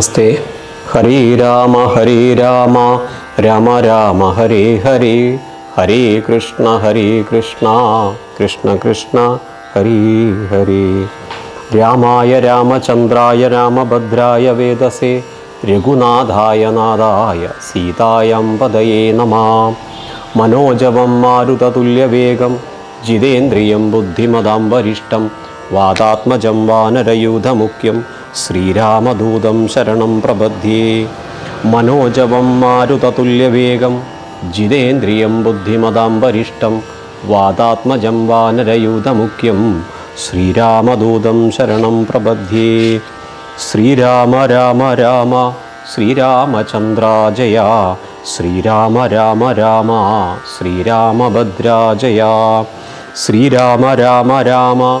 നമസ്തേ. ഹരേ രാമ ഹരേ രാമ. രാമ രാമ ഹരേ ഹരേ. ഹരേ കൃഷ്ണ ഹരേ കൃഷ്ണ. കൃഷ്ണ കൃഷ്ണ ഹരേ ഹരേ. രാമായ രാമചന്ദ്രായ രാമഭദ്രായ വേദസേ. രഘുനാഥായ നാഥായ സീതായം പദയേ നമാ. മനോജവം മാരുതതുല്യവേഗം ജിതേന്ദ്രിയം ബുദ്ധിമതാം വരിഷ്ടം വാതാത്മജം വാനരയൂഥമുഖ്യം. ശ്രീരാമദൂതം ശരണം പ്രപദ്യേ മനോജവം മാരുതതുല്യവേഗം ജിതേന്ദ്രിയം ബുദ്ധിമതാം വരിഷ്ടം വാതാത്മജം വാനരയൂതമുഖ്യം. ശ്രീരാമദൂതം ശരണം പ്രപദ്യേ ശ്രീരാമ രാമ രാമ ശ്രീരാമചന്ദ്രാജയ. ശ്രീരാമ രാമ രാമ ശ്രീരാമഭദ്രാജയ. ശ്രീരാമ രാമ രാമ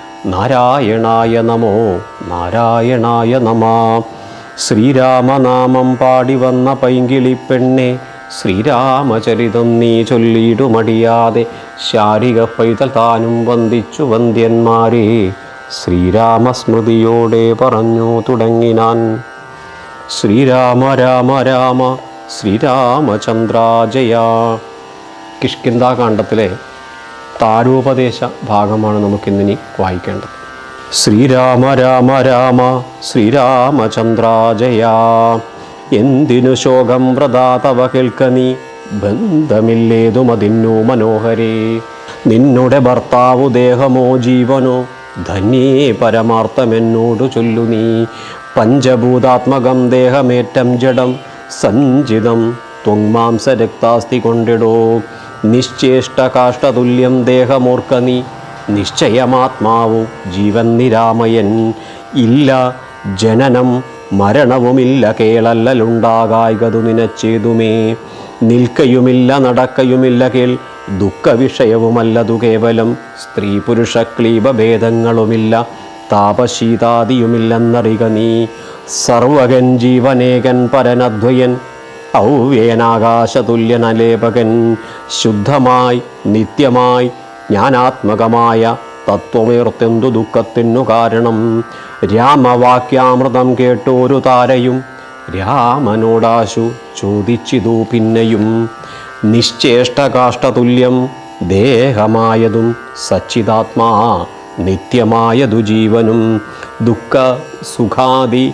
നാരായണായ നമോ നാരായണായ നമ. ശ്രീരാമനാമം പാടി വന്ന പൈങ്കിളി പെണ്ണെ ശ്രീരാമചരിതം നീ ചൊല്ലിയിടുമടിയാതെ ശാരിക പൈതൽ താനും വന്ദിച്ചു വന്ദ്യന്മാരെ. ശ്രീരാമസ്മൃതിയോടെ പറഞ്ഞു തുടങ്ങിനാൻ. ശ്രീരാമ രാമ രാമ ശ്രീരാമചന്ദ്രാജയ. കിഷ്കിന്താകാന്ഡത്തിലെ താരോപദേശ ഭാഗമാണ് നമുക്കിന്നിനി വായിക്കേണ്ടത്. ശ്രീരാമ രാമ രാമ ശ്രീരാമചന്ദ്രാജയാ. എന്തിനു ശോകം വ്രതാതവ കേൾക്ക നീ? ബന്ധമില്ലേതുമതിന്നു മനോഹരേ. നിന്നുടെ ഭർത്താവു ദേഹമോ ജീവനോ? ധന്യേ പരമാർത്ഥമെന്നോടു ചൊല്ലു നീ. പഞ്ചഭൂതാത്മകം ദേഹമേറ്റം ജഡം സഞ്ചിതം ത്വങ്മാംസരക്താസ്തി കൊണ്ടിടോ. നിശ്ചേഷ്ടകാഷ്ടതുല്യം ദേഹമോർക്ക നീ. നിശ്ചയമാത്മാവു ജീവൻ നിരാമയൻ. ഇല്ല ജനനം മരണവുമില്ല കേളല്ലലുണ്ടാകായകതു നിനച്ചേതുമേ. നിൽക്കയുമില്ല നടക്കയുമില്ല കേൾ. ദുഃഖവിഷയവുമല്ലതു കേവലം. സ്ത്രീ പുരുഷ ക്ലീപഭേദങ്ങളുമില്ല താപശീതാദിയുമില്ലെന്നറിക നീ. സർവകൻ ജീവനേകൻ പരനദ്വയൻ ഔവേനാകാശതുല്യനലേപകൻ ശുദ്ധമായി നിത്യമായി ജ്ഞാനാത്മകമായ തത്വമേർത്തെന്തു ദുഃഖത്തിനു കാരണം. രാമവാക്യാമൃതം കേട്ടോരു താരയും രാമനോടാശു ചോദിച്ചിതു പിന്നെയും. നിശ്ചേഷ്ടകാഷ്ടതുല്യം ദേഹമായതും സച്ചിതാത്മാ നിത്യമായതു ജീവനും. ദുഃഖ സുഖാദി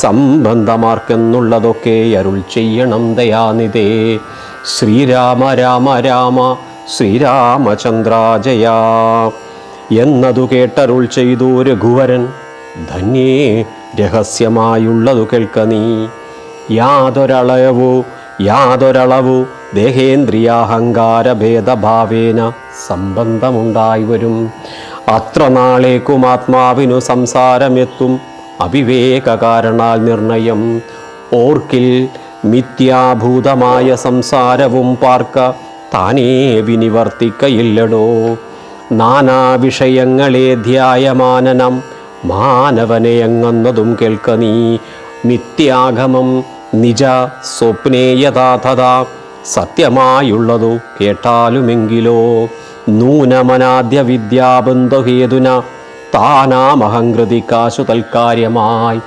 സംബന്ധമാർക്കെന്നുള്ളതൊക്കെ അരുൾ ചെയ്യണം ദയാനിതേ ശ്രീരാമ രാമ രാമ ശ്രീരാമചന്ദ്രാജയ എന്നതു കേട്ടരുൾ ചെയ്തു രഘുവരൻ ധന്യേ രഹസ്യമായുള്ളതു കേൾക്ക നീ. യാതൊരളവോ യാതൊരളവോ ദേഹേന്ദ്രിയാഹങ്കാര ഭേദഭാവേന സംബന്ധമുണ്ടായി വരും. അത്ര നാളേക്കും ആത്മാവിനു സംസാരമെത്തും. അവിവേക കാരണാൽ നിർണയം. ഓർക്കിൽ മിഥ്യാഭൂതമായ സംസാരവും പാർക്ക. താനേ വിനിവർത്തിക്കയില്ലടോ. നാനാ വിഷയങ്ങളെ ധ്യായമാനനം. മാനവനെ അങ്ങന്നതും കേൾക്ക നീ. നിത്യാഗമം നിജ സ്വപ്നേയഥാഥത സത്യമായുള്ളതു കേട്ടാലുമെങ്കിലോ. നൂനമനാദ്യ വിദ്യാബന്ധുഹേതുന താനാമഹംകൃതി കാശു തൽക്കാര്യമായി.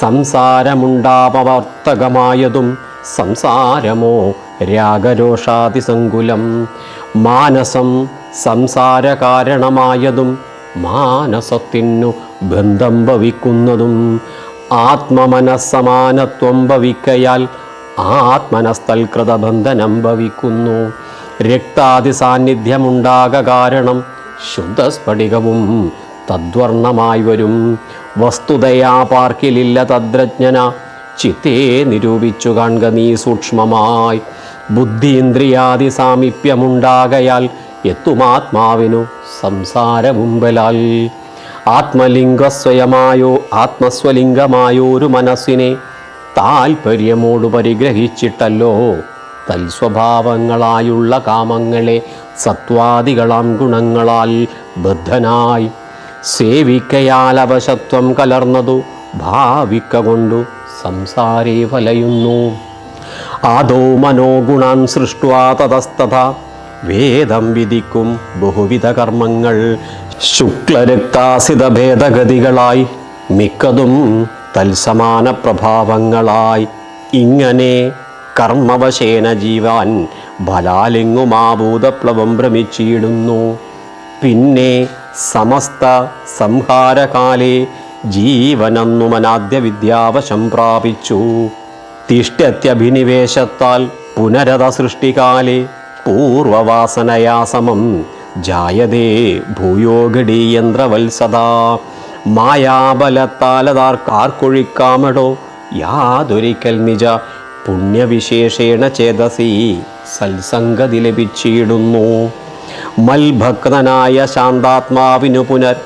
സംസാരമുണ്ടാപവർത്തകമായതും സംസാരമോ രാഗരോഷാതിസങ്കുലം. മാനസം സംസാരകാരണമായതും മാനസത്തിനു ബന്ധം ഭവിക്കുന്നതും. ആത്മമനസ്സമാനത്വം ഭവിക്കയാൽ ആത്മനസ്തൽകൃതബന്ധനം ഭവിക്കുന്നു. രക്താതി സാന്നിധ്യമുണ്ടാക കാരണം ശുദ്ധസ്ഫടികവും തദ്വർണമായി വരും. വസ്തുതയാ പാർക്കിലില്ല തദ്രജ്ഞന. ചിത്തേ നിരൂപിച്ചു കാണുക നീ സൂക്ഷ്മമായി. ബുദ്ധീന്ദ്രിയാദി സാമീപ്യമുണ്ടാകയാൽ എത്തുമാത്മാവിനു സംസാരമുമ്പലാൽ. ആത്മലിംഗസ്വയമായോ ആത്മസ്വലിംഗമായോ ഒരു മനസ്സിനെ താൽപ്പര്യമോട് പരിഗ്രഹിച്ചിട്ടല്ലോ. തൽസ്വഭാവങ്ങളായുള്ള കാമങ്ങളെ സത്വാദികളാം ഗുണങ്ങളാൽ ബദ്ധനായി. സേവിക്കയാൽ അവശത്വം കലർന്നതു ഭാവിക്ക കൊണ്ടു സംസാരേ വലയുന്നു ആദോ മനോഗുണാൻ സൃഷ്ടുവാ തതസ്തഥ. വേദം വിധിക്കും ബഹുവിധ കർമ്മങ്ങൾ ശുക്ലരക്താസിത ഭേദഗതികളായി മിക്കതും തൽസമാന പ്രഭാവങ്ങളായി. ഇങ്ങനെ കർമ്മവശേന ജീവാൻ ബലാലിങ്ങുമാഭൂതപ്ലവം ഭ്രമിച്ചിടുന്നു. പിന്നെ സമസ്ത സംഹാരകാലേ ജീവനന്നുമനാദ്യ വിദ്യാവശം പ്രാപിച്ചു. തിഷ്ടത്യഭിനിവേശത്താൽ പുനരത സൃഷ്ടികാലേ പൂർവവാസനയാസമം ജായതേ ഭൂയോ ഗഡീയന്ത്രവത്സദാ മായാബലത്താലതാർക്കാർക്കൊഴിക്കാമടോ? യാതൊരിക്കൽ നിജ പുണ്യവിശേഷേണ ചേതസി സൽസംഗതി ലഭിച്ചിടുന്നു. മൽഭക്തനായ ശാന്താത്മാവിനു പുനർ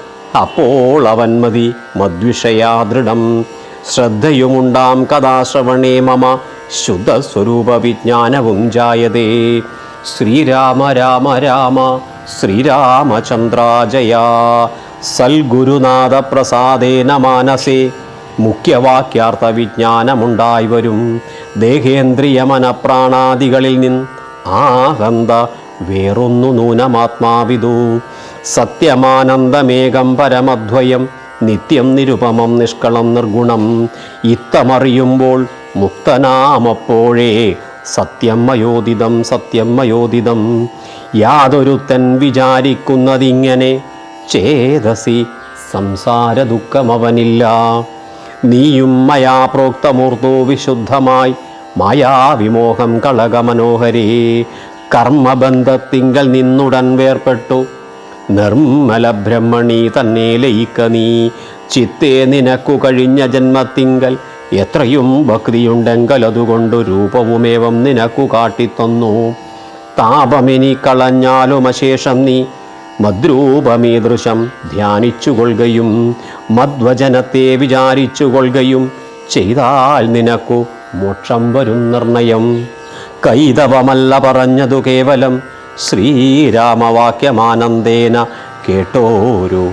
അപ്പോൾ അവൻ മതി. മദ്വിഷയാ ദൃഢം. ശ്രദ്ധയുമുണ്ടാം കഥാശ്രവണേ മമ. ശുദ്ധസ്വരൂപ വിജ്ഞാനവും ജായതേ. ശ്രീരാമ രാമ രാമ. ശ്രീരാമചന്ദ്രാജയ. സൽഗുരുനാഥ പ്രസാദേന മാനസേ. മുഖ്യവാക്യാർത്ഥ വിജ്ഞാനമുണ്ടായി വരും. ദേഹേന്ദ്രിയ മനപ്രാണാദികളിൽ നിന്ന് ആഹന്ത വേറൊന്നു നൂനമാത്മാവിതു. സത്യമാനന്ദമേകം പരമദ്വയം നിത്യം നിരുപമം നിഷ്കളം നിർഗുണം. ഇത്തമറിയുമ്പോൾ മുക്തനാമപ്പോഴേ സത്യം മയോദിതം സത്യം മയോദിതം യാതൊരുത്തൻ വിചാരിക്കുന്നതിങ്ങനെ ചേതസി സംസാര ദുഃഖമവനില്ല നീയും മയാ പ്രോക്തമൂർത്തോ വിശുദ്ധമായി മായാവിമോഹം കളകമനോഹരി. കർമ്മബന്ധത്തിങ്കൽ നിന്നുടൻ വേർപ്പെട്ടു. നിർമ്മല ബ്രഹ്മണി തന്നെ ലയിക്ക നീ. ചിത്തേ നിനക്കു കഴിഞ്ഞ ജന്മത്തിങ്കൽ. എത്രയും ഭക്തിയുണ്ടെങ്കിൽ അതുകൊണ്ട് രൂപവുമേവം നിനക്കു കാട്ടിത്തന്നു. താപമിനി കളഞ്ഞാലും അശേഷം നീ. മദ്രൂപമീദൃശം ധ്യാനിച്ചുകൊള്ളുകയും മദ്വചനത്തെ വിചാരിച്ചുകൊള്ളുകയും ചെയ്താൽ നിനക്കു മോക്ഷം വരും നിർണയം. കൈതവമല്ല പറഞ്ഞതു കേവലം ശ്രീരാമവാക്യമാനന്ദേന കേട്ടോരു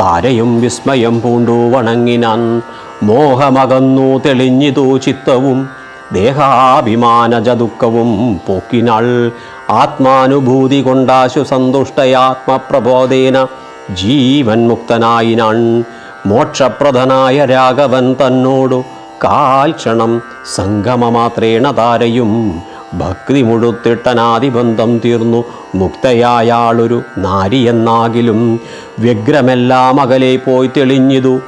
താരയും വിസ്മയം പൂണ്ടു വണങ്ങിനാൻ. മോഹമകന്നു തെളിഞ്ഞിതു ചിത്തവും ദേഹാഭിമാനജ ദുഃഖവും പോക്കിനാൾ. ആത്മാനുഭൂതി കൊണ്ടാശു സന്തുഷ്ടയാത്മപ്രബോധേന ജീവൻ മുക്തനായിനാൺ മോക്ഷപ്രദനായ രാഘവൻ തന്നോടു കാൽക്ഷണം സംഗമമാത്രേണ താരയും. ഭക്തി മുഴുത്തിട്ടനാദിബന്ധം തീർന്നു മുക്തയായാളൊരു നാരിയെന്നാകിലും. വ്യഗ്രമെല്ലാം അകലെ പോയി തെളിഞ്ഞിതു.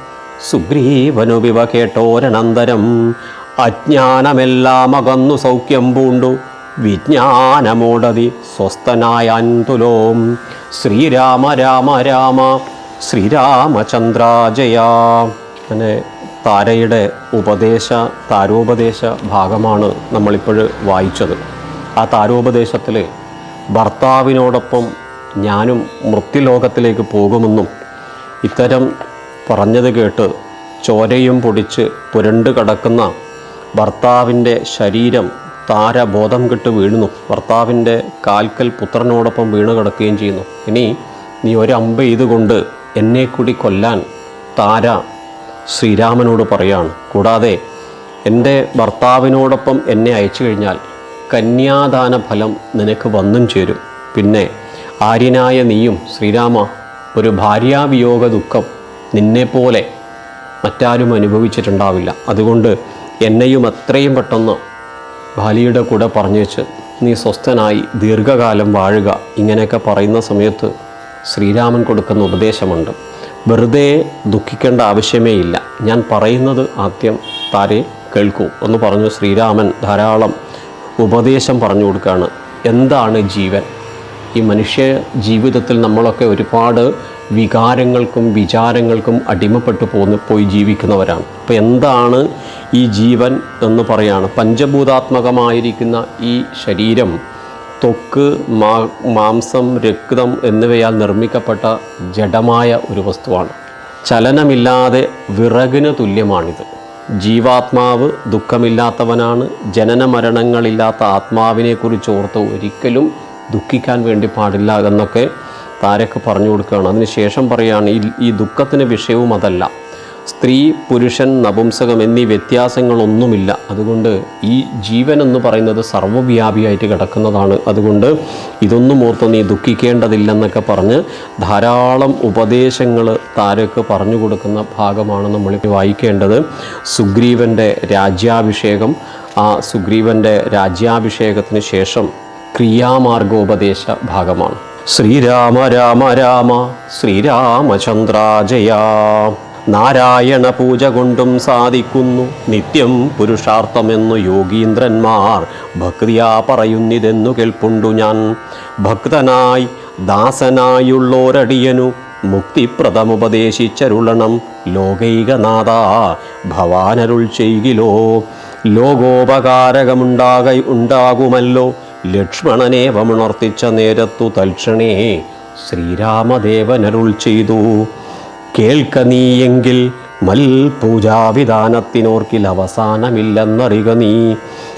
സുഗ്രീവനു വിവ കേട്ടോരനന്തരം അജ്ഞാനമെല്ലാം അകന്നു സൗഖ്യം പൂണ്ടു. വിജ്ഞാനമോടതി സ്വസ്ഥനായ അന്തുലോം. ശ്രീരാമ രാമ രാമ ശ്രീരാമചന്ദ്രാജയ. അങ്ങനെ താരയുടെ ഉപദേശ താരോപദേശ ഭാഗമാണ് നമ്മളിപ്പോൾ വായിച്ചത്. ആ താരോപദേശത്തിൽ ഭർത്താവിനോടൊപ്പം ഞാനും മൃത്യുലോകത്തിലേക്ക് പോകുമെന്നും ഇത്തരം പറഞ്ഞത് കേട്ട് ചോരയും പൊടിച്ച് പുരണ്ടു കിടക്കുന്ന ഭർത്താവിന്റെ ശരീരം താര ബോധം കെട്ട് വീഴുന്നു. ഭർത്താവിന്റെ കാൽക്കൽ പുത്രനോടൊപ്പം വീണ് കിടക്കുകയും ചെയ്യുന്നു. ഇനി നീ ഒരമ്പ ഇതുകൊണ്ട് എന്നെ കൂടി കൊല്ലാൻ താര ശ്രീരാമനോട് പറയാണ് കൂടാതെ എന്റെ ഭർത്താവിനോടൊപ്പം എന്നെ അയച്ചു കഴിഞ്ഞാൽ കന്യാദാന ഫലം നിനക്ക് വന്നും ചേരും. പിന്നെ ആര്യനായ നീയും ശ്രീരാമ ഒരു ഭാര്യാവിയോഗ ദുഃഖം നിന്നെപ്പോലെ മറ്റാരും അനുഭവിച്ചിട്ടുണ്ടാവില്ല. അതുകൊണ്ട് എന്നെയും അത്രയും പെട്ടെന്ന് ബാലിയുടെ കൂടെ വെച്ച് നീ സ്വസ്ഥനായി ദീർഘകാലം വാഴുക. ഇങ്ങനെയൊക്കെ പറയുന്ന സമയത്ത് ശ്രീരാമൻ കൊടുക്കുന്ന ഉപദേശമുണ്ട്. വെറുതെ ദുഃഖിക്കേണ്ട ആവശ്യമേ ഇല്ല. ഞാൻ പറയുന്നത് ആദ്യം താരെ കേൾക്കൂ. എന്ന് പറഞ്ഞു ശ്രീരാമൻ ധാരാളം ഉപദേശം പറഞ്ഞു കൊടുക്കുകയാണ്. എന്താണ് ജീവൻ? ഈ മനുഷ്യ ജീവിതത്തിൽ നമ്മളൊക്കെ ഒരുപാട് വികാരങ്ങൾക്കും വിചാരങ്ങൾക്കും അടിമപ്പെട്ടു പോന്ന് പോയി ജീവിക്കുന്നവരാണ്. അപ്പോൾ എന്താണ് ഈ ജീവൻ എന്ന് പറയാണ്. പഞ്ചഭൂതാത്മകമായിരിക്കുന്ന ഈ ശരീരം ത്വക്ക് മാംസം രക്തം എന്നിവയാൽ നിർമ്മിക്കപ്പെട്ട ജഡമായ ഒരു വസ്തുവാണ്. ചലനമില്ലാതെ വിറകിന് തുല്യമാണിത്. ജീവാത്മാവ് ദുഃഖമില്ലാത്തവനാണ്. ജനന മരണങ്ങളില്ലാത്ത ആത്മാവിനെക്കുറിച്ച് ഓർത്ത് ഒരിക്കലും ദുഃഖിക്കാൻ വേണ്ടി പാടില്ല എന്നൊക്കെ താരക്ക് പറഞ്ഞു കൊടുക്കുകയാണ്. അതിനുശേഷം പറയുകയാണ് ഈ ഈ ദുഃഖത്തിന് വിഷയവും അതല്ല. സ്ത്രീ പുരുഷൻ നപുംസകം എന്നീ വ്യത്യാസങ്ങളൊന്നുമില്ല. അതുകൊണ്ട് ഈ ജീവൻ എന്ന് പറയുന്നത് സർവവ്യാപിയായിട്ട് കിടക്കുന്നതാണ്. അതുകൊണ്ട് ഇതൊന്നും ഓർത്ത് നീ ദുഃഖിക്കേണ്ടതില്ലെന്നൊക്കെ പറഞ്ഞ് ധാരാളം ഉപദേശങ്ങൾ താരക്ക് പറഞ്ഞു കൊടുക്കുന്ന ഭാഗമാണ് നമ്മൾ വായിക്കേണ്ടത്. സുഗ്രീവന്റെ രാജ്യാഭിഷേകം. ആ സുഗ്രീവന്റെ രാജ്യാഭിഷേകത്തിന് ശേഷം ക്രിയാമാർഗോപദേശ ഭാഗമാണ്. ശ്രീരാമ രാമ രാമ ശ്രീരാമചന്ദ്ര ജയ നാരായണ പൂജ കൊണ്ടും സാധിക്കുന്നു. നിത്യം പുരുഷാർത്ഥമെന്നു യോഗീന്ദ്രന്മാർ ഭക്തിയാ പറയുന്നിതെന്നു കേൾപ്പുണ്ടു ഞാൻ. ഭക്തനായി ദാസനായുള്ളോരടിയനു മുക്തിപ്രദമുപദേശിച്ചരുളണം. ലോകൈകനാഥ ഭവാനരുൾ ചെയ്യിലോ ലോകോപകാരകമുണ്ടാക ഉണ്ടാകുമല്ലോ. ലക്ഷ്മണനേവമുണർത്തിച്ച നേരത്തു തൽക്ഷണേ ശ്രീരാമദേവനരുൾ ചെയ്തു. കേൾക്ക നീയെങ്കിൽ മൽ പൂജാവിധാനത്തിനോർക്കിൽ അവസാനമില്ലെന്നറിക നീ.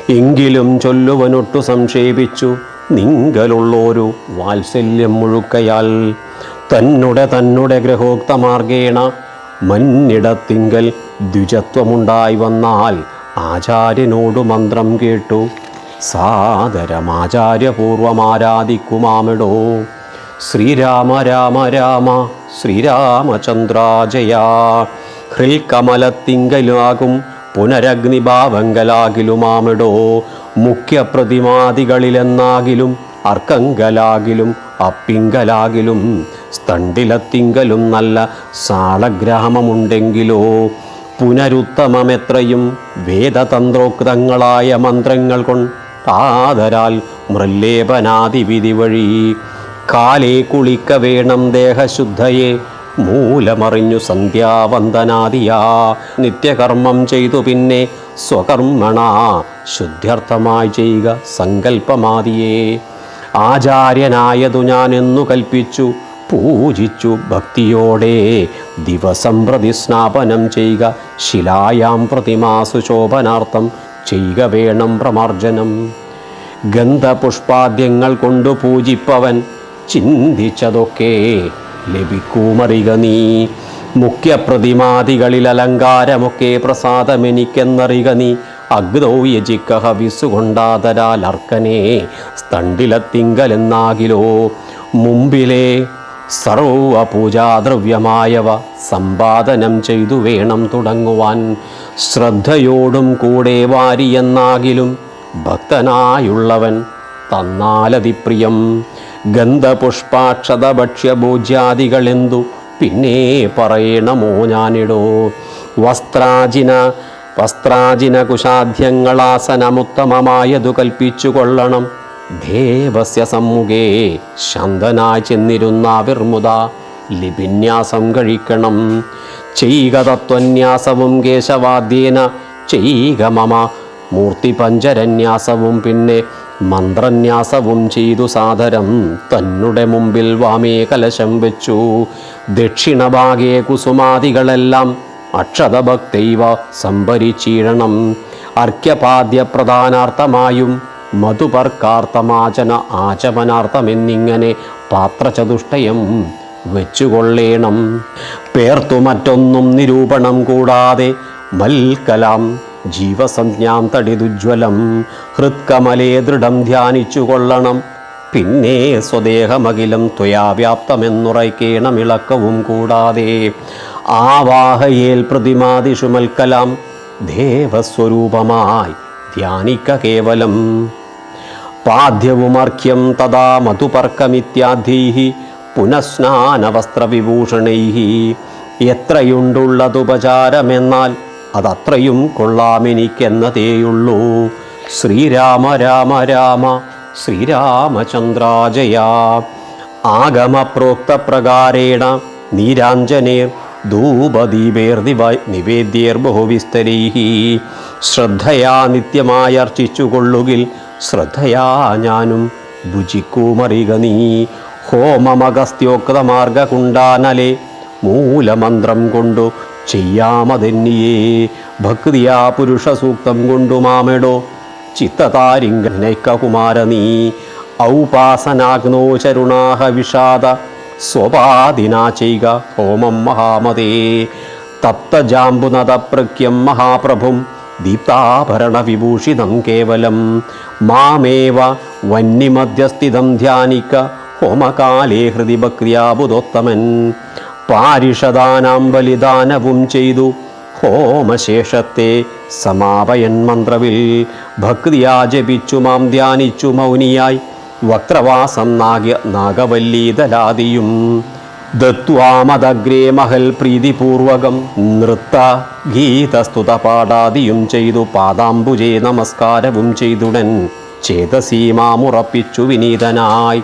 എങ്കിലും ചൊല്ലുവനൊട്ടു സംക്ഷേപിച്ചു നിങ്കലുള്ളൊരു വാത്സല്യം മുഴുക്കയാൽ. തന്നുടെ തന്നുടെ ഗ്രഹോക്തമാർഗേണ മന്നിടത്തിങ്കൽ ദ്വിജത്വമുണ്ടായി വന്നാൽ ആചാര്യനോടു മന്ത്രം കേട്ടു. സാദരമാചാര്യപൂർവമാരാധിക്കുമാമിടോ. ശ്രീരാമ രാമ രാമ ശ്രീരാമചന്ദ്രാജയാ. ഹൃൽകമലത്തിങ്കലാകും പുനരഗ്നിഭാവങ്കലാകിലുമാമിടോ മുഖ്യപ്രതിമാദികളിലെന്നാകിലും അർക്കങ്കലാകിലും അപ്പിങ്കലാകിലും സ്തണ്ടിലത്തിങ്കലും നല്ല സാളഗ്രാമമുണ്ടെങ്കിലോ പുനരുത്തമമെത്രയും വേദതന്ത്രോക്തങ്ങളായ മന്ത്രങ്ങൾ കൊണ്ട് ആദരാൽ മൃല്ലേപനാതിവിധി വഴി കാലേ കുളിക്ക വേണം ദേഹശുദ്ധയെ. മൂലമറിഞ്ഞു സന്ധ്യാവന്ദനാദിയാ. നിത്യകർമ്മം ചെയ്തു പിന്നെ സ്വകർമ്മണ. ശുദ്ധ്യർത്ഥമായി ചെയ്യുക സങ്കല്പമാദിയേ. ആചാര്യനായതു ഞാനെന്നു കൽപ്പിച്ചു പൂജിച്ചു ഭക്തിയോടെ. ദിവസം പ്രതി സ്നാപനം ചെയ്യുക ശിലായാം പ്രതിമാസു ശോഭനാർത്ഥം ചെയ്യുക വേണം പ്രമാർജനം. ഗന്ധപുഷ്പാദ്യങ്ങൾ കൊണ്ടു പൂജിപ്പവൻ ചിന്തിച്ചതൊക്കെ ലഭിക്കുമറിക നീ. മുഖ്യപ്രതിമാദികളിൽ അലങ്കാരമൊക്കെ പ്രസാദമെനിക്കെന്നറിക നീ. അഗ്നോ യജിക്ക ഹവിസുകൊണ്ടാതരാൽ അർക്കനെ സ്തണ്ടിലത്തിങ്കലെന്നാകിലോ. മുമ്പിലെ സർവ പൂജാദ്രവ്യമായവ സമ്പാദനം ചെയ്തു വേണം തുടങ്ങുവാൻ. ശ്രദ്ധയോടും കൂടെ വാരിയെന്നാകിലും ഭക്തനായുള്ളവൻ തന്നാലതിപ്രിയം. ഗന്ധപുഷ്പാക്ഷത ഭക്ഷ്യഭോജ്യാദികളെന്തു പിന്നെ പറയണമോ ഞാനിടോ. വസ്ത്രാജിന വസ്ത്രാജിന കുശാദ്യങ്ങളാസനമുത്തമമായതു കൽപ്പിച്ചു കൊള്ളണം ദേവസ്യ സമ്മുഖേ ശാന്തനായി ചെന്നിരുന്ന വിർമുത ലിപിന്യാസം കഴിക്കണം. ചെയ്യുക തത്വന്യാസവും കേശവാദ്യേന ചെയ്യുക മമ മൂർത്തിപഞ്ചരന്യാസവും പിന്നെ മന്ത്രന്യാസവും ചെയ്തു സാദരം. തന്നുടെ മുമ്പിൽ വാമേ കലശം വെച്ചു. ദക്ഷിണഭാഗേ കുസുമാദികളെല്ലാം അക്ഷതഭക്തൈവ സംഭരിച്ചീഴണം. അർഘ്യപാദ്യ പ്രധാനാർത്ഥമായും മധുപർക്കാർത്ഥമാചന ആചമനാർത്ഥമെന്നിങ്ങനെ പാത്രചതുഷ്ടയം വെച്ചുകൊള്ളേണം. പേർത്തു മറ്റൊന്നും നിരൂപണം കൂടാതെ മൽക്കലാം ജീവസഞ്ജ്ഞാം തടിതുജ്വലം ഹൃത്കമലേ ദൃഢം ധ്യാനിച്ചു കൊള്ളണം പിന്നെ സ്വദേഹമകിലം ത്വയാ വ്യാപ്തമെന്നുറയ്ക്കേണം ഇളക്കവും കൂടാതെ. ആവാഹയേൽ പ്രതിമാദിഷു മൽക്കലാം ദേവസ്വരൂപമായി ധ്യാനിക്ക കേവലം. പാദ്യവുമർഘ്യം തഥാ മധുപർക്കമിത്യാധീः പുനഃസ്നാനവസ്ത്രവിഭൂഷണൈ എത്രയുണ്ടുള്ളതുപചാരമെന്നാൽ അതത്രയും കൊള്ളാമെനിക്കെന്നതേയുള്ളൂ. ശ്രീരാമ രാമ രാമ ശ്രീരാമചന്ദ്രാജയ. ആഗമപ്രോക്തപ്രകാരേണ നീരാഞ്ജനേർ ധൂപദീപേർദിവ നിവേദ്യേർബഹുവിസ്തരൈः ശ്രദ്ധയാ നിത്യമായി അർച്ചിച്ചുകൊള്ളുകിൽ ശ്രദ്ധയാ ഞാനും ഭുജിക്കുമറിക നീ. ഹോമമഗസ്ത്യോക്തമാർഗകുണ്ടാനലെ മൂലമന്ത്രം കൊണ്ടു ചെയ്യാമതെന്നിയേ. ഭക്തിയാ പുരുഷ സൂക്തം കൊണ്ടുമാമെടോ ചിത്തതാരിങ്കനൈക്കുമാര നീ ഔപാസനാഗ്നോ ചരുണാഹ വിഷാദ. സ്വപാദിനാ ചെയ്യുക ഹോമം മഹാമതേ. തപ്തജാംബുനദപ്രക്യം മഹാപ്രഭും. ദീപ്താഭരണ വിഭൂഷിതം കേവലം. മാമേവ വന്യമധ്യസ്ഥിതം ധ്യാനിക്ക. ഹോമകാലേ ഹൃദി ഭക്തിയാബുദോത്തമൻ പാരിഷദാനാം ബലിദാനവും ചെയ്തു. ഹോമശേഷത്തെ സമാപയൻ മന്ത്രവിൽ ഭക്തിയാ ജപിച്ചു മാം ധ്യാനിച്ചു മൗനിയായി. വക്രവാസം നാഗ്യ നാഗവല്ലീതലാദിയും ദത്വാമതഗ്രേ മഹൽ പ്രീതിപൂർവകം നൃത്ത ഗീതസ്തുത പാടാദിയും ചെയ്തു. പാദാംബുജേ നമസ്കാരവും ചെയ്തുടൻ ചേതസീമാമുറപ്പിച്ചു വിനീതനായി.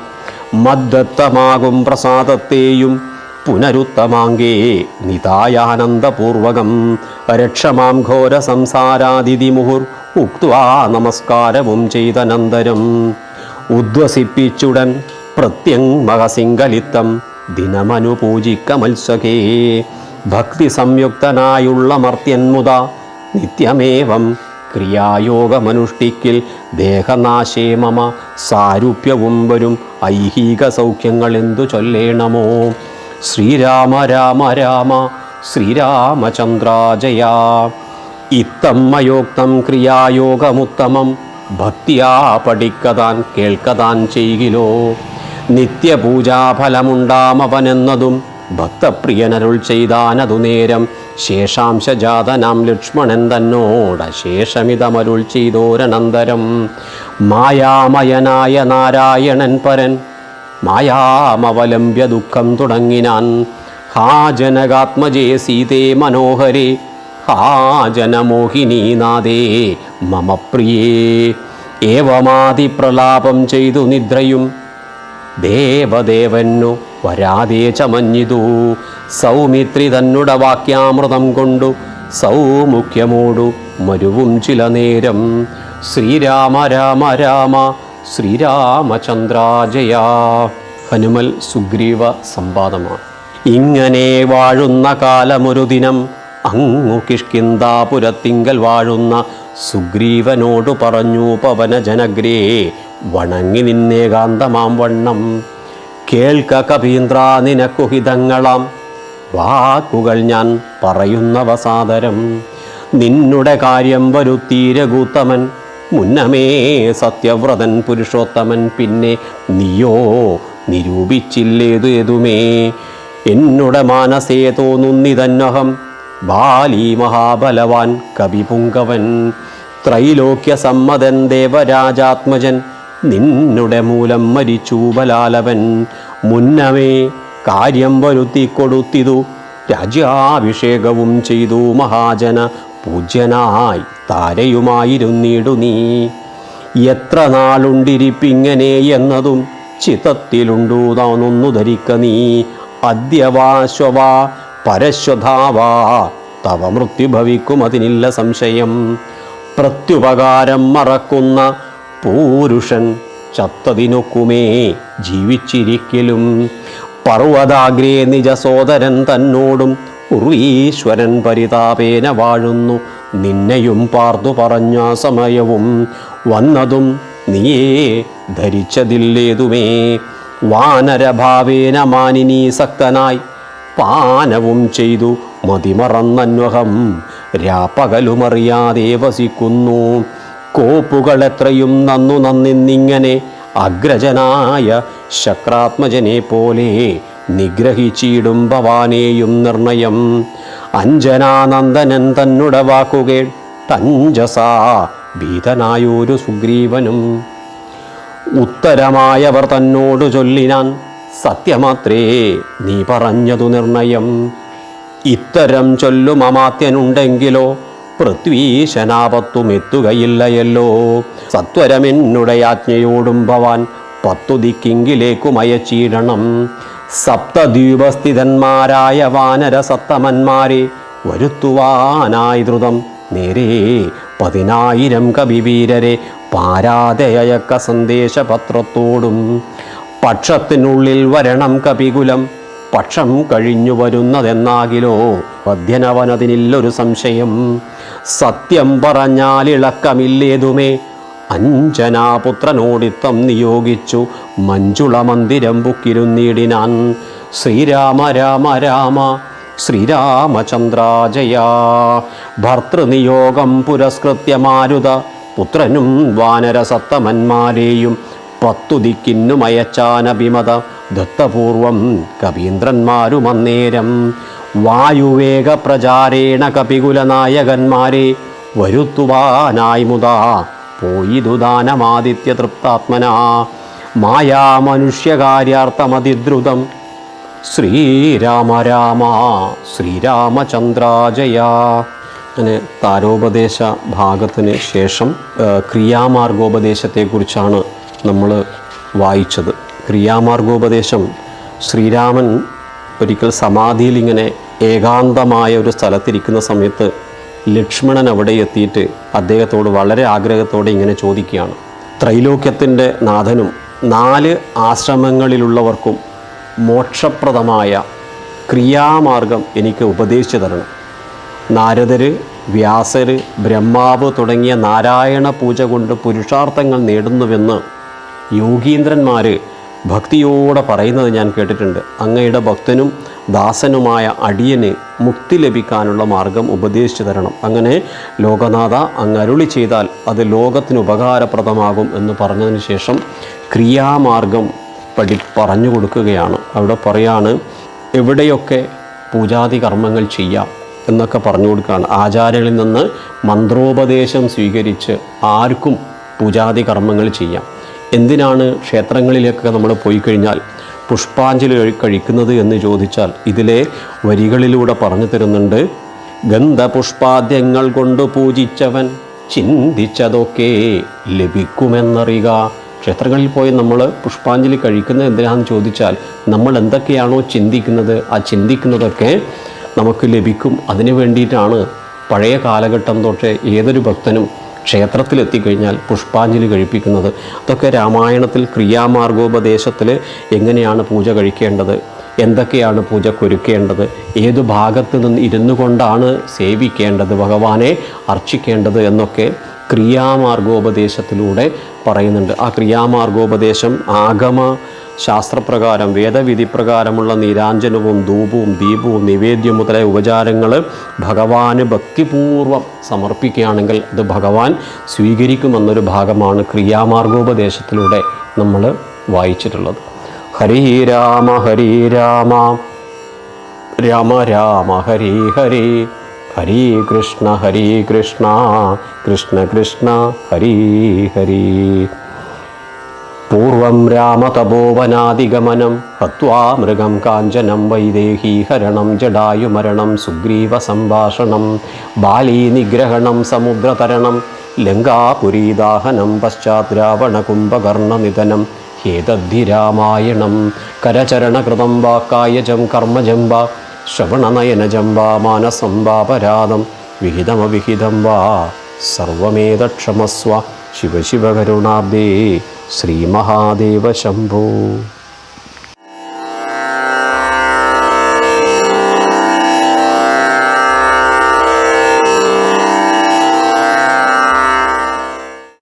മദ്ദത്തമാകും പ്രസാദത്തെയും പുനരുത്തമാങ്കേ നിതായാനന്ദപൂർവകം. രക്ഷമാം ഘോര സംസാരാതിഥി മുഹുർ ഉക്വാ നമസ്കാരവും ചെയ്തനന്തരം. ഉദ്വസിപ്പിച്ചുടൻ പ്രത്യങ്മഹസിംഗലിത്തം ദിനമനുപൂജിക്ക മത്സകേ. ഭക്തി സംയുക്തനായുള്ള മർത്യന്മുത നിത്യമേവം ക്രിയായോഗമനുഷ്ഠിക്കിൽ ദേഹനാശേ മമ സാരൂപ്യവും വരും ഐഹിക സൗഖ്യങ്ങൾ എന്തു ചൊല്ലേണമോ? ശ്രീരാമ രാമ രാമ ശ്രീരാമചന്ദ്രാജയ. ഇത്തമ്മയോക്തം ക്രിയായോഗമുത്തമം ഭക്തിയാ പഠിക്കതാൻ കേൾക്കതാൻ ചെയ്യിലോ. നിത്യപൂജാഫലമുണ്ടാമവനെന്നതും ഭക്തപ്രിയനരുൾ ചെയ്താനതു നേരം ശേഷാംശജാതനാം ലക്ഷ്മണൻ തന്നോട് ശേഷമിതമരുൾ ചെയ്തോരനന്തരം. മായാമയനായ നാരായണൻ പരൻ മായാമവലംബ്യ ദുഃഖം തുടങ്ങിനാൻ. ഹാ ജനകാത്മജേ സീതേ മനോഹരേ ഹാ ജനമോഹിനീനാഥേ മമ പ്രിയേ. ഏവമാതി പ്രലാപം ചെയ്തു നിദ്രയും ദേവദേവന്നു വരാതെ ചമഞ്ഞിതു. സൗമിത്രി തന്നുട വാക്യാമൃതം കൊണ്ടു സൗമുഖ്യമോടു മരുവും ചില നേരം. ശ്രീരാമ രാമ രാമ ശ്രീരാമചന്ദ്രാജയ. ഹനുമൽ സുഗ്രീവ സംവാദമാണ്. ഇങ്ങനെ വാഴുന്ന കാലമൊരു ദിനം അങ്ങു കിഷ്കിന്താപുരത്തിങ്കൽ വാഴുന്ന സുഗ്രീവനോടു പറഞ്ഞു പവന പവനജനഗ്രേ വണങ്ങി നിന്നേകാന്തമാം വണ്ണം. കേൾക്ക കപീന്ദ്ര നിനക്കുഹിതങ്ങളാം വാക്കുകൾ ഞാൻ പറയുന്നവ സാദരം. നിന്നുടെ കാര്യം വരുത്തീരകൂത്തമൻ മുന്നമേ സത്യവ്രതൻ പുരുഷോത്തമൻ പിന്നെ നീയോ നിരൂപിച്ചില്ലേതു ഏതുമേ? എന്നുടെ മാനസേ തോന്നുന്നിതന്നഹം ബാലി മഹാബലവാൻ കവിപുങ്കവൻ. ത്രൈലോക്യ സമ്മതൻ ദേവരാജാത്മജൻ നിന്നുടെ മൂലം മരിച്ചു ബലാലവൻ. മുന്നമേ കാര്യം വരുത്തി കൊടുത്തിതു രാജ്യാഭിഷേകവും ചെയ്തു മഹാജന പൂജ്യനായി താരയുമായിരുന്നിടു നീ. എത്ര നാളുണ്ടിരിപ്പിങ്ങനെ എന്നതും ചിത്തത്തിലുണ്ടു താനൊന്നു ധരിക്ക നീ. അദ്യവാശ്വവാ പരശ്വധാവാ തവ മൃത്യു ഭവിക്കും അതിനില്ല സംശയം. പ്രത്യുപകാരം മറക്കുന്ന പൂരുഷൻ ചത്തതിനൊക്കുമേ ജീവിച്ചിരിക്കലും. പർവതാഗ്രേ നിജസോദരൻ തന്നോടും ഉർവീശ്വരൻ പരിതാപേന വാഴുന്നു. നിന്നെയും പാർത്തു പറഞ്ഞ സമയവും വന്നതും നീയേ ധരിച്ചതില്ലേതുമേ. വാനരഭാവേന മാനിനീ സക്തനായി പാനവും ചെയ്തു മതിമറന്നന്വഹം രാപ്പകലുമറിയാതെ വസിക്കുന്നു. കോപ്പുകൾ എത്രയും നന്നു നന്നിന്നിങ്ങനെ അഗ്രജനായ ശക്രാത്മജനെ പോലെ നിഗ്രഹിച്ചിടും ഭവാനേയും നിർണയം. അഞ്ജനാനന്ദനൻ തന്നുട വാക്കുകേൾ തഞ്ചസാ ഭീതനായൊരു സുഗ്രീവനും. ഉത്തരമായവർ തന്നോടു ചൊല്ലിനാൻ സത്യമാത്രേ നീ പറഞ്ഞതു നിർണയം. ഇത്തരം ചൊല്ലും അമാത്യനുണ്ടെങ്കിലോ പൃഥ്വീശനാപത്തും എത്തുകയില്ലയല്ലോ സത്വരമെന്നുടെ ആജ്ഞയോടും ഭവാൻ പത്തു ദിക്കിങ്കിലേക്കും അയച്ചീടണം. സപ്തദ്വീപസ്ഥിതന്മാരായ വാനര സത്തമന്മാരെ വരുത്തുവാനായി ദ്രുതം നേരെ പതിനായിരം കവിവീരരെ പാരാതയക്ക സന്ദേശപത്രത്തോടും. പക്ഷത്തിനുള്ളിൽ വരണം കപികുലം. പക്ഷം കഴിഞ്ഞു വരുന്നതെന്നാകിലോ? വധ്യനവനതിനില്ലൊരു സംശയം. സത്യം പറഞ്ഞാൽ ഇളക്കമില്ലേതുമേ? അഞ്ജനാപുത്രനോടിത്തം നിയോഗിച്ചു മഞ്ജുള മന്ദിരം ബുക്കിരുന്നിടിനാൻ. ശ്രീരാമ രാമ രാമ ശ്രീരാമചന്ദ്രാജയ. ഭർത്തൃനിയോഗം പുരസ്കൃത്യ മാരുത പുത്രനും വാനരസത്തമന്മാരെയും പത്തു ദിക്കിന്നു മയച്ചാനഭിമത ദത്തപൂർവം കവീന്ദ്രന്മാരുമന്നേരം വായുവേഗ പ്രചാരേണ കപികുലനായകന്മാരെ വരുത്തുവാനായി മുതാ പോയിതു ദാനമാദിത്യ തൃപ്താത്മന മായാമനുഷ്യകാര്യാർത്ഥമതിദ്രുതം. ശ്രീരാമ രാമ ശ്രീരാമചന്ദ്രാജയ. അങ്ങനെ താരോപദേശ ഭാഗത്തിന് ശേഷം ക്രിയാമാർഗോപദേശത്തെക്കുറിച്ചാണ് നമ്മൾ വായിച്ചത്. ക്രിയാമാർഗോപദേശം ശ്രീരാമൻ ഒരിക്കൽ സമാധിയിൽ ഇങ്ങനെ ഏകാന്തമായ ഒരു സ്ഥലത്തിരിക്കുന്ന സമയത്ത് ലക്ഷ്മണൻ അവിടെ എത്തിയിട്ട് അദ്ദേഹത്തോട് വളരെ ആഗ്രഹത്തോടെ ഇങ്ങനെ ചോദിക്കുകയാണ്. ത്രൈലോക്യത്തിന്റെ നാഥനും നാല് ആശ്രമങ്ങളിലുള്ളവർക്കും മോക്ഷപ്രദമായ ക്രിയാമാർഗം എനിക്ക് ഉപദേശിച്ചു തരണം. നാരദര് വ്യാസര് ബ്രഹ്മാവ് തുടങ്ങിയ നാരായണ പൂജ കൊണ്ട് പുരുഷാർത്ഥങ്ങൾ നേടുന്നുവെന്ന് യോഗീന്ദ്രന്മാർ ഭക്തിയോടെ പറയുന്നത് ഞാൻ കേട്ടിട്ടുണ്ട്. അങ്ങയുടെ ഭക്തനും ദാസനുമായ അടിയന് മുക്തി ലഭിക്കാനുള്ള മാർഗം ഉപദേശിച്ചു തരണം. അങ്ങനെ ലോകനാഥ അങ്ങ് അരുളി ചെയ്താൽ അത് ലോകത്തിന് ഉപകാരപ്രദമാകും എന്ന് പറഞ്ഞതിന് ശേഷം ക്രിയാമാർഗം പഠി പറഞ്ഞു കൊടുക്കുകയാണ്. അവിടെ പറയാണ് എവിടെയൊക്കെ പൂജാതി കർമ്മങ്ങൾ ചെയ്യാം എന്നൊക്കെ പറഞ്ഞു കൊടുക്കുകയാണ്. ആചാര്യങ്ങളിൽ നിന്ന് മന്ത്രോപദേശം സ്വീകരിച്ച് ആർക്കും പൂജാതി കർമ്മങ്ങൾ ചെയ്യാം. എന്തിനാണ് ക്ഷേത്രങ്ങളിലൊക്കെ നമ്മൾ പോയി കഴിഞ്ഞാൽ പുഷ്പാഞ്ജലി കഴി- കഴിക്കുന്നത് എന്ന് ചോദിച്ചാൽ ഇതിലെ വരികളിലൂടെ പറഞ്ഞു തരുന്നുണ്ട്. ഗന്ധപുഷ്പാദ്യങ്ങൾ കൊണ്ട് പൂജിച്ചവൻ ചിന്തിച്ചതൊക്കെ ലഭിക്കുമെന്നറിയുക. ക്ഷേത്രങ്ങളിൽ പോയി നമ്മൾ പുഷ്പാഞ്ജലി കഴിക്കുന്നത് എന്തിനാണെന്ന് ചോദിച്ചാൽ നമ്മൾ എന്തൊക്കെയാണോ ചിന്തിക്കുന്നത് ആ ചിന്തിക്കുന്നതൊക്കെ നമുക്ക് ലഭിക്കും. അതിനു വേണ്ടിയിട്ടാണ് പഴയ കാലഘട്ടം തൊട്ടേ ഏതൊരു ഭക്തനും ക്ഷേത്രത്തിലെത്തിക്കഴിഞ്ഞാൽ പുഷ്പാഞ്ജലി കഴിപ്പിക്കുന്നത്. അതൊക്കെ രാമായണത്തിൽ ക്രിയാമാർഗോപദേശത്തിൽ എങ്ങനെയാണ് പൂജ കഴിക്കേണ്ടത്? എന്തൊക്കെയാണ് പൂജക്കൊരുക്കേണ്ടത്? ഏത് ഭാഗത്ത് നിന്ന് ഇരുന്നു കൊണ്ടാണ് സേവിക്കേണ്ടത്? ഭഗവാനെ അർച്ചിക്കേണ്ടത് എന്നൊക്കെ ക്രിയാമാർഗോപദേശത്തിലൂടെ പറയുന്നുണ്ട്. ആ ക്രിയാമാർഗോപദേശം ആഗമ ശാസ്ത്രപ്രകാരം വേദവിധി പ്രകാരമുള്ള നീരാഞ്ജനവും ധൂപവും ദീപവും നിവേദ്യം മുതലായ ഉപചാരങ്ങൾ ഭഗവാന് ഭക്തിപൂർവം സമർപ്പിക്കുകയാണെങ്കിൽ അത് ഭഗവാൻ സ്വീകരിക്കുമെന്നൊരു ഭാഗമാണ് ക്രിയാമാർഗോപദേശത്തിലൂടെ നമ്മൾ വായിച്ചിട്ടുള്ളത്. ഹരി രാമ ഹരി രാമ രാമ രാമ ഹരി ഹരി. ഹരി കൃഷ്ണ ഹരി കൃഷ്ണ കൃഷ്ണ കൃഷ്ണ ഹരി ഹരി. പൂർവം രാമതപോവനാദിഗമനം ഹത്വാ മൃഗം കാഞ്ചനം വൈദേഹീഹരണം ജടായുമരണം സുഗ്രീവസംഭാഷണം സംഭാഷണം ബാലീ നിഗ്രഹണം സമുദ്രതരണം ലങ്കാപുരീദാഹനം പശ്ചാത് രാവണകുംഭകർണനിധനം ഹേതദ്ധി രാമായണം കരചരണകൃതം വാക്കായജം കായജം കർമ്മജം വാ ശ്രവണനയനജം വാ മാനസം വാപരാധം വിഹിതമവിഹിതം വാ സർവമേതക്ഷമസ്വ ശിവ ശിവ കരുണാബ്ദേ ശ്രീമഹാദേവ ശംഭോ